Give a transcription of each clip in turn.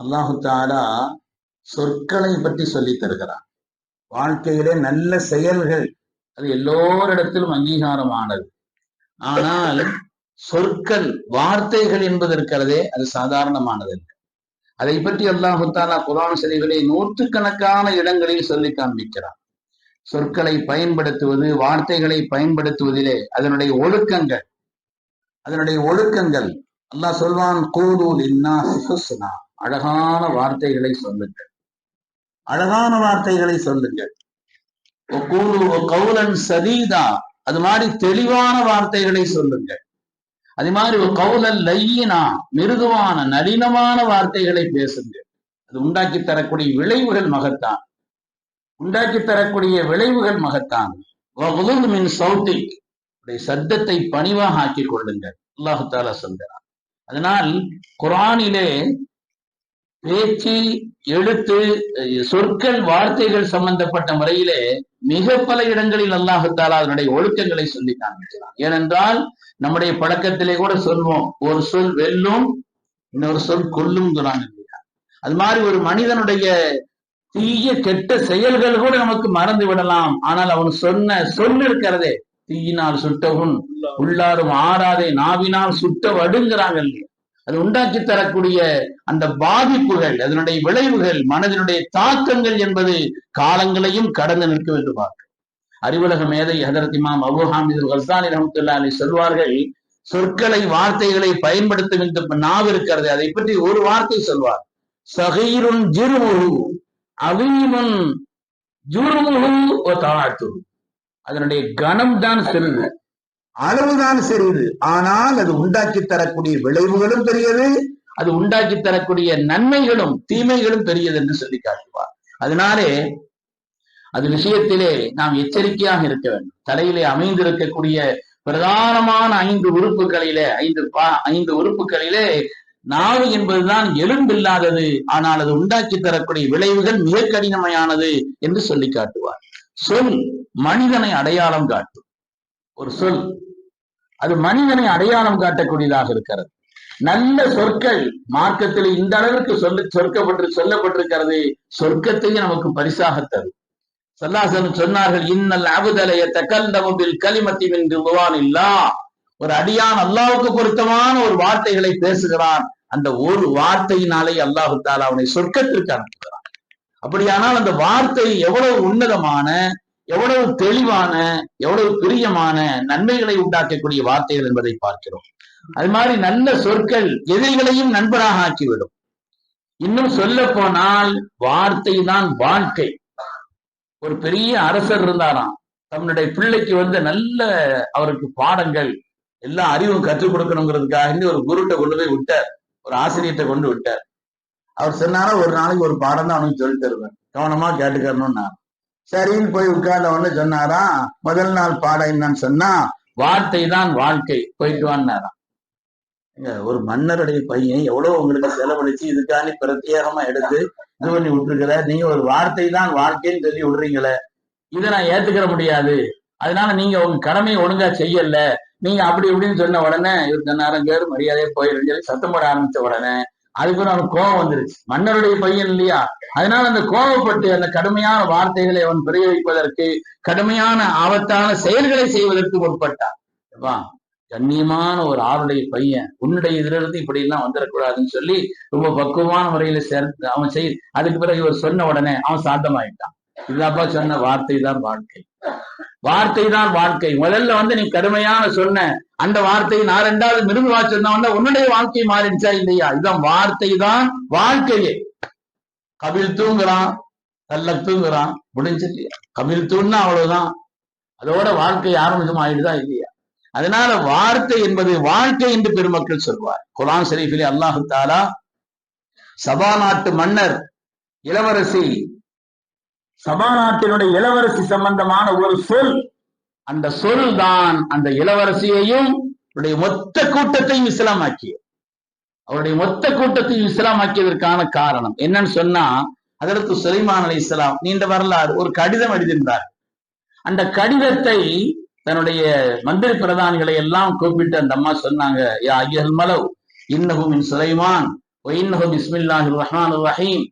அல்லாஹு தாலா சொற்களை பற்றி சொல்லி தருகிறான். வாழ்க்கையிலே நல்ல செயல்கள் அது எல்லோரிடத்திலும் அங்கீகாரமானது. ஆனால் சொற்கள் வார்த்தைகள் என்பது இருக்கிறதே அது சாதாரணமானது அதை பற்றி அல்லாஹு தாலா குரான் சரிகளை நூற்றுக்கணக்கான இடங்களில் சொல்லி காண்பிக்கிறான். சொற்களை பயன்படுத்துவது வார்த்தைகளை பயன்படுத்துவதிலே அதனுடைய ஒழுக்கங்கள் அதனுடைய ஒழுக்கங்கள். அல்லாஹ் சொல்வான் கூதூல் இன்னா ஹுஸ்னா. அழகான வார்த்தைகளை சொல்லுங்கள். அழகான வார்த்தைகளை சொல்லுங்கள். கவுலன் சதீதா அது மாதிரி தெளிவான வார்த்தைகளை சொல்லுங்கள். அது மாதிரி ஒரு கவுலன் லையினா மிருதுவான நளினமான வார்த்தைகளை பேசுங்கள். அது உண்டாக்கி தரக்கூடிய விளைவுகள் மகத்தான். உண்டாக்கி தரக்கூடிய விளைவுகள் மகத்தான். மின் சௌத்தி சத்தத்தை பணிவாக ஆக்கிக் கொள்ளுங்கள். அல்லாஹு தாலா சொல்கிறார் அதனால் குரானிலே பேச்சு எழுத்து சொற்கள் வார்த்தைகள் சம்பந்தப்பட்ட முறையிலே மிக பல இடங்களில் அல்லாஹத்தால் அதனுடைய ஒழுக்கங்களை சொல்லி காண்பிக்கிறான் ஏனென்றால் நம்முடைய பழக்கத்திலே கூட சொல்வோம் ஒரு சொல் வெல்லும் இன்னொரு சொல் கொல்லுங்கிறான் இல்லையா? அது மாதிரி ஒரு மனிதனுடைய தீய கெட்ட செயல்கள் கூட நமக்கு மறந்து விடலாம். ஆனால் அவன் சொன்ன சொல் இருக்கிறதே தீயினால் சுட்டவும் உள்ளாரும் ஆறாதே நாவினால் சுட்ட வடுங்கிறாங்க இல்லையா? அது உண்டாக்கி தரக்கூடிய அந்த பாதிப்புகள் அதனுடைய விளைவுகள் மனதினுடைய தாக்கங்கள் என்பது காலங்களையும் கடந்து நிற்க வேண்டும் அறிவுலக மேதை ஹதரத் இமாம் அபு ஹாமிது ஹசானி ரஹமத்துல்லா அலி சொல்வார்கள் சொற்களை வார்த்தைகளை பயன்படுத்தும் இந்த நாவு இருக்கிறது. அதை பற்றி ஒரு வார்த்தை சொல்வார். சகீருன் ஜிருமுகு அவீமுன் ஜுருமுகு தாழ்த்து அதனுடைய கணம் தான் சிறிது அளவுதான் சிறிது ஆனால் அது உண்டாக்கி தரக்கூடிய விளைவுகளும் பெரியது அது உண்டாக்கி தரக்கூடிய நன்மைகளும் தீமைகளும் பெரியது என்று சொல்லி காட்டுவார். அதனாலே அது விஷயத்திலே நாம் எச்சரிக்கையாக இருக்க வேண்டும். தலையிலே அமைந்திருக்கக்கூடிய பிரதானமான ஐந்து உறுப்புகளிலே ஐந்து பா ஐந்து உறுப்புகளிலே நாவு என்பதுதான் எலும்பில்லாதது ஆனால் அது உண்டாக்கி தரக்கூடிய விளைவுகள் மிக கடினமையானது என்று சொல்லி காட்டுவார். சொல் மனிதனை அடையாளம் காட்டும். ஒரு சொல் அது மனிதனை அடையாளம் காட்டக்கூடியதாக இருக்கிறது. நல்ல சொற்கள் மார்க்கத்தில் இந்த அளவுக்கு சொல்ல சொற்கப்பட்டு சொல்லப்பட்டிருக்கிறது. சொர்க்கத்தையும் நமக்கு பரிசாக தரும் சல்லாசன் சொன்னார்கள் இன்னல் அபுதலைய தக்கந்தமும்பில் களிமத்தி என்று இல்லா ஒரு அடியான் அல்லாவுக்கு பொருத்தமான ஒரு வார்த்தைகளை பேசுகிறான். அந்த ஒரு வார்த்தையினாலே அல்லாஹு தாலா அவனை சொர்க்கத்திற்கு அனுப்புகிறான். அப்படியானால் அந்த வார்த்தை எவ்வளவு உன்னதமான எவ்வளவு தெளிவான எவ்வளவு பிரியமான நன்மைகளை உண்டாக்கக்கூடிய வார்த்தைகள் என்பதை பார்க்கிறோம். அது மாதிரி நல்ல சொற்கள் எதிரிகளையும் நண்பராக ஆக்கிவிடும். இன்னும் சொல்ல போனால் வார்த்தை தான் வாழ்க்கை. ஒரு பெரிய அரசர் இருந்தாராம். தன்னுடைய பிள்ளைக்கு வந்து நல்ல அவருக்கு பாடங்கள் எல்லா அறிவும் கற்றுக் கொடுக்கணுங்கிறதுக்காக ஒரு குருட்ட கொண்டு போய் விட்டார். ஒரு ஆசிரியத்தை கொண்டு விட்டார். அவர் சொன்னாரா ஒரு நாளைக்கு ஒரு பாடம் தான் அவனுக்கு சொல்லி தருவேன். கவனமா கேட்டுக்கணும்னா சரின்னு போய் உட்கார்ந்த உடனே சொன்னாராம் முதல் நாள் பாடம் என்னன்னு சொன்னா வார்த்தை தான் வாழ்க்கை போயிட்டு வான்னாராம் ஒரு மன்னருடைய பையன் எவ்வளவு உங்களுக்கு செலவழிச்சு இதுக்காண்டி பிரத்யேகமா எடுத்து இது பண்ணி விட்டுருக்கிற நீங்க ஒரு வார்த்தை தான் வாழ்க்கைன்னு சொல்லி விடுறீங்களே. இதை நான் ஏத்துக்கிற முடியாது. அதனால நீங்க உங்க கடமையை ஒழுங்கா செய்யல. நீங்க அப்படி இப்படின்னு சொன்ன உடனே இவர் சொன்னாரங்க பேர் மரியாதையை போயிருந்து சத்தம் போட ஆரம்பிச்ச உடனே அதுக்கு அவன் கோபம் வந்துருச்சு. மன்னருடைய பையன் இல்லையா? அதனால அந்த கோபப்பட்டு அந்த கடுமையான வார்த்தைகளை அவன் பிரயோகிப்பதற்கு கடுமையான ஆபத்தான செயல்களை செய்வதற்கு முற்பட்டான். கண்ணியமான ஒரு ஆளுடைய பையன் உன்னுடைய இதுல இருந்து இப்படி எல்லாம் வந்துடக்கூடாதுன்னு சொல்லி ரொம்ப பக்குவமான முறையில சேர்த்து அவன் செய் அதுக்கு பிறகு இவர் சொன்ன உடனே அவன் சாந்தமாயிட்டான். இதாப்பா சொன்ன வார்த்தை தான் வாழ்க்கை. வார்த்தை தான் வாழ்க்கை. முதல்ல வந்து நீ கடுமையான சொன்ன அந்த வார்த்தை நான் ரெண்டாவது மிருது வாச்சா உன்னுடைய வாழ்க்கை மாறிடுச்சா இல்லையா? இதுதான் வார்த்தை தான் வாழ்க்கையே. கபில் தூங்குறான் கல்ல தூங்குறான் முடிஞ்சு கபில் தூண்ணா அவ்வளவுதான். அதோட வாழ்க்கை ஆரம்பிக்கும் ஆயிடுதா இல்லையா? அதனால வார்த்தை என்பது வாழ்க்கை என்று பெருமக்கள் சொல்வார். குரான் ஷரீஃபிலே அல்லாஹு தாலா சபா நாட்டு மன்னர் இளவரசி சபா நாட்டினுடைய இளவரசி சம்பந்தமான ஒரு சொல் அந்த சொல் தான் அந்த இளவரசியையும் அவருடைய மொத்த கூட்டத்தையும் இஸ்லாமாக்கிய அவருடைய மொத்த கூட்டத்தையும் இஸ்லாமாக்கியதற்கான காரணம் என்னன்னு சொன்னா அதற்கு சுலைமான் அலி இஸ்லாம் நீண்ட வரலாறு ஒரு கடிதம் எழுதியிருந்தார். அந்த கடிதத்தை தன்னுடைய மந்திரி பிரதானிகளை எல்லாம் கூப்பிட்டு அந்த அம்மா சொன்னாங்க யா ஐயல் மலவ் இன்னகும் சுலைமான் ஒயின்னஹும் இஸ்மில்லாஹி ரஹ்மான் ரஹீம்.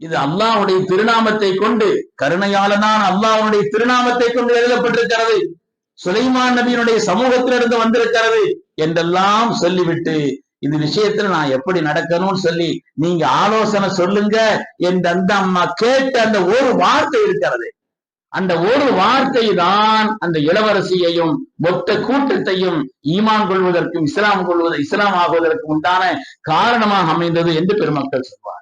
இது அல்லாஹுடைய திருநாமத்தை கொண்டு கருணையாளனான அல்லாஹுடைய திருநாமத்தை கொண்டு எழுதப்பட்டிருக்கிறது. சுலைமான் நபியினுடைய சமூகத்திலிருந்து வந்திருக்கிறது என்றெல்லாம் சொல்லிவிட்டு இந்த விஷயத்துல நான் எப்படி நடக்கணும்னு சொல்லி நீங்க ஆலோசனை சொல்லுங்க என்று அந்த அம்மா கேட்ட அந்த ஒரு வார்த்தை இருக்கிறது. அந்த ஒரு வார்த்தை தான் அந்த இளவரசியையும் மொத்த கூட்டத்தையும் ஈமான் கொள்வதற்கும் இஸ்லாம் கொள்வது இஸ்லாம் ஆகுவதற்கும் உண்டான காரணமாக அமைந்தது என்று பெருமக்கள் சொல்வார்